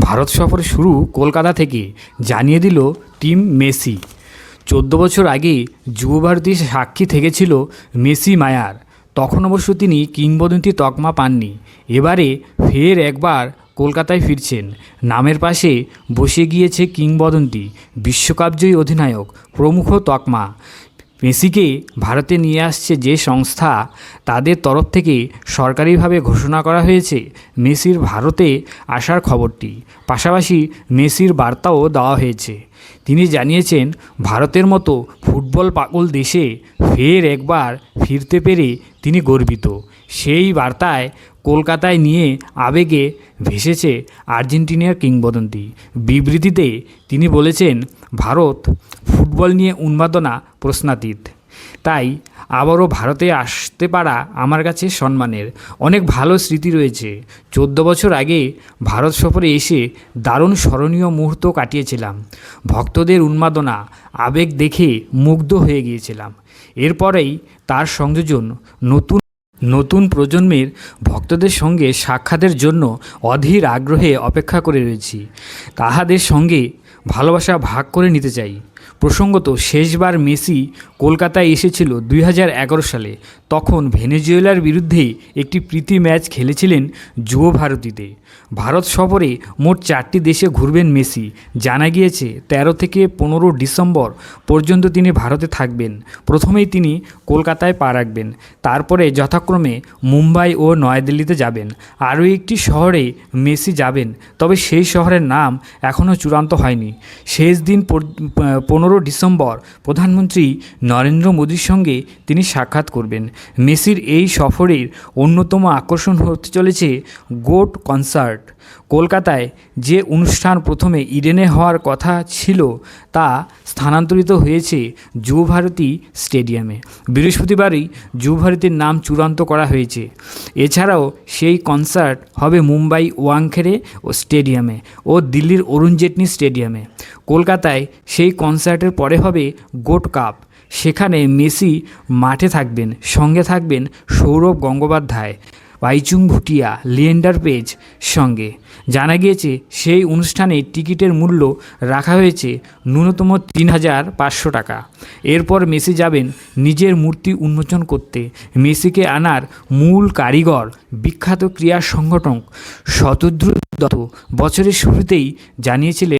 ভারত সফর শুরু কলকাতা থেকে জানিয়ে দিল টিম মেসি। চোদ্দ বছর আগে যুবভারতী সাক্ষী থেকেছিল মেসি মায়ার। তখন অবশ্য তিনি কিংবদন্তি তকমা পাননি। এবারে ফের একবার কলকাতায় ফিরছেন। নামের পাশে বসে গিয়েছে কিংবদন্তি, বিশ্বকাপজয়ী অধিনায়ক, প্রমুখ তকমা। মেসিকে ভারতে নিয়ে আসছে যে সংস্থা, তাদের তরফ থেকে সরকারিভাবে ঘোষণা করা হয়েছে মেসির ভারতে আসার খবরটি। পাশাপাশি মেসির বার্তাও দেওয়া হয়েছে। তিনি জানিয়েছেন, ভারতের মতো ফুটবল পাগল দেশে ফের একবার ফিরতে পেরে তিনি গর্বিত। সেই বার্তায় কলকাতায় নিয়ে আবেগে ভেসেছে আর্জেন্টিনার কিংবদন্তি। বিবৃতিতে তিনি বলেছেন, ভারত ফুটবল নিয়ে উন্মাদনা প্রশ্নাতীত। তাই আবারও ভারতে আসতে পারা আমার কাছে সম্মানের। অনেক ভালো স্মৃতি রয়েছে। চোদ্দ বছর আগে ভারত সফরে এসে দারুণ স্মরণীয় মুহূর্ত কাটিয়েছিলাম। ভক্তদের উন্মাদনা, আবেগ দেখে মুগ্ধ হয়ে গিয়েছিলাম। এরপরেই তার সংযোজন নতুন নতুন প্রজন্মের ভক্তদের সঙ্গে সাক্ষাতের জন্য অধীর আগ্রহে অপেক্ষা করে রয়েছি। তাহাদের সঙ্গে ভালোবাসা ভাগ করে নিতে চাই। প্রসঙ্গত শেষবার মেসি কলকাতায় এসেছিল দুই হাজার এগারো সালে, তখন ভেনেজুয়েলার বিরুদ্ধে একটি প্রীতি ম্যাচ খেলেছিলেন যুব ভারতীতে। ভারত সফরে মোট চারটি দেশে ঘুরবেন মেসি। জানা গিয়েছে ১৩ থেকে পনেরো ডিসেম্বর পর্যন্ত তিনি ভারতে থাকবেন। প্রথমেই তিনি কলকাতায় পা রাখবেন। তারপরে যথাক্রমে মুম্বাই ও নয়াদিল্লিতে যাবেন। আরও একটি শহরে মেসি যাবেন, তবে সেই শহরের নাম এখনও চূড়ান্ত হয়নি। শেষ দিন পনেরো ডিসেম্বর প্রধানমন্ত্রী নরেন্দ্র মোদীর সঙ্গে তিনি সাক্ষাৎ করবেন। মেসির এই সফরের অন্যতম আকর্ষণ হতে চলেছে গোট কনসার্ট। কলকাতায় যে অনুষ্ঠান প্রথমে ইডেনে হওয়ার কথা ছিল তা স্থানান্তরিত হয়েছে যুবভারতী স্টেডিয়ামে। বৃহস্পতিবারই যুবভারতীর নাম চূড়ান্ত করা হয়েছে। এছাড়াও সেই কনসার্ট হবে মুম্বাই ওয়াংখেড়ে ও স্টেডিয়ামে ও দিল্লির অরুণ জেটলি স্টেডিয়ামে। কলকাতায় সেই কনসার্টের পরে হবে গোট কাপ। সেখানে মেসি মাঠে থাকবেন, সঙ্গে থাকবেন সৌরভ গঙ্গোপাধ্যায়, বাইচুং ভুটিয়া, লিয়েন্ডার পেজ সঙ্গে। জানা গিয়েছে, সেই অনুষ্ঠানে টিকিটের মূল্য রাখা হয়েছে ন্যূনতম তিন হাজার পাঁচশো টাকা। এরপর মেসি যাবেন নিজের মূর্তি উন্মোচন করতে। মেসিকে আনার মূল কারিগর বিখ্যাত ক্রীড়া সংগঠন শতদ্রু দত্ত বছরের শুরুতেই জানিয়েছিলেন